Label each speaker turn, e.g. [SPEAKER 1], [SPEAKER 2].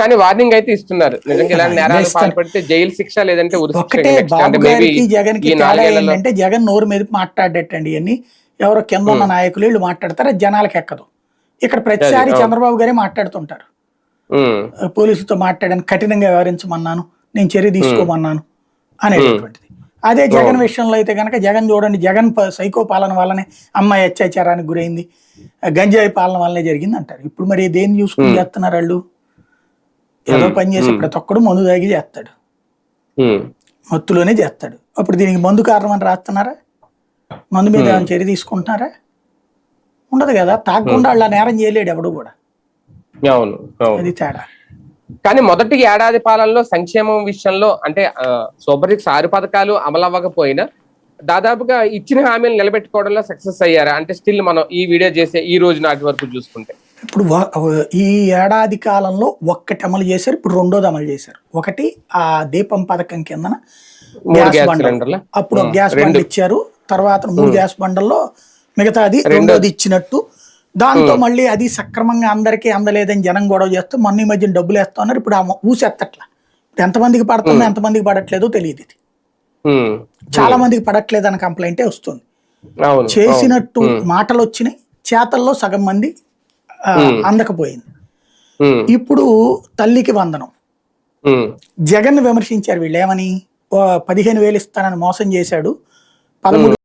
[SPEAKER 1] కానీ వార్నింగ్ అయితే ఇస్తున్నారు. నిజంగా ఇలాంటి నేరాలు
[SPEAKER 2] ఇస్తారు.
[SPEAKER 1] పాల్పడితే జైలు శిక్ష లేదంటే next
[SPEAKER 2] బాబు గారికి జగన్ ఏంటంటే జగన్ నోరు మీద మాట్లాడేటండి ఇవన్నీ. ఎవరో కింద ఉన్న నాయకులు వీళ్ళు మాట్లాడతారు జనాలకు ఎక్కదు. ఇక్కడ ప్రతిసారి. చంద్రబాబు గారే మాట్లాడుతుంటారు. పోలీసులతో మాట్లాడాను కఠినంగా వ్యవహరించమన్నాను నేను చర్య తీసుకోమన్నాను అనేటటువంటిది. అదే జగన్ విషయంలో అయితే కనుక జగన్ చూడండి జగన్ సైకో పాలన వల్లనే అమ్మాయి అత్యాచారానికి గురైంది. గంజాయి పాలన వల్లనే జరిగింది అంటారు ఇప్పుడు మరి దేన్ని చూసుకుని చేస్తున్నారు వాళ్ళు? ఏదో పని చేసి ప్రతి ఒక్కడు మందు తాగి చేస్తాడు. మత్తులోనే చేస్తాడు. అప్పుడు దీనికి మందు కారణం అని రాస్తున్నారా? మందు మీద ఏమైనా చర్య తీసుకుంటున్నారా? ఉండదు కదా తాగకుండా వాళ్ళ నేరం చేయలేడు ఎవడు కూడా.
[SPEAKER 1] అవును
[SPEAKER 2] అది తేడా.
[SPEAKER 1] కానీ మొదటి ఏడాది పాలనలో సంక్షేమం విషయంలో అంటే సూపర్ ఆరు పథకాలు అమలు అవ్వకపోయినా దాదాపుగా ఇచ్చిన హామీలు నిలబెట్టుకోవడంలో సక్సెస్ అయ్యారా? అంటే స్టిల్ మనం ఈ వీడియో చేసే ఈ రోజు నాటి వరకు చూసుకుంటే.
[SPEAKER 2] ఇప్పుడు ఈ ఏడాది కాలంలో ఒక్కటి అమలు చేశారు ఇప్పుడు రెండోది అమలు చేశారు. ఒకటి ఆ దీపం పథకం కిందన గ్యాస్ బండలు. అప్పుడు గ్యాస్ బండ్ ఇచ్చారు తర్వాత మూడు గ్యాస్ బండల్లో మిగతాది రెండోది ఇచ్చినట్టు. దాంతో మళ్ళీ అది సక్రమంగా అందరికీ అందలేదని జనం గొడవ చేస్తూ మొన్న ఈ మధ్యన డబ్బులు వేస్తా ఉన్నారు. ఇప్పుడు ఆ ఊసెత్తట్లా. ఎంతమందికి పడుతుందో ఎంతమందికి పడట్లేదో తెలియదు ఇది. చాలా మందికి పడట్లేదు అని కంప్లైంటే వస్తుంది. చేసినట్టు మాటలు వచ్చినాయి చేతల్లో సగం మంది అందకపోయింది. ఇప్పుడు తల్లికి వందనం. జగన్ విమర్శించారు వీళ్ళు ఏమని? పదిహేను వేలు ఇస్తానని మోసం చేశాడు. పదమూడు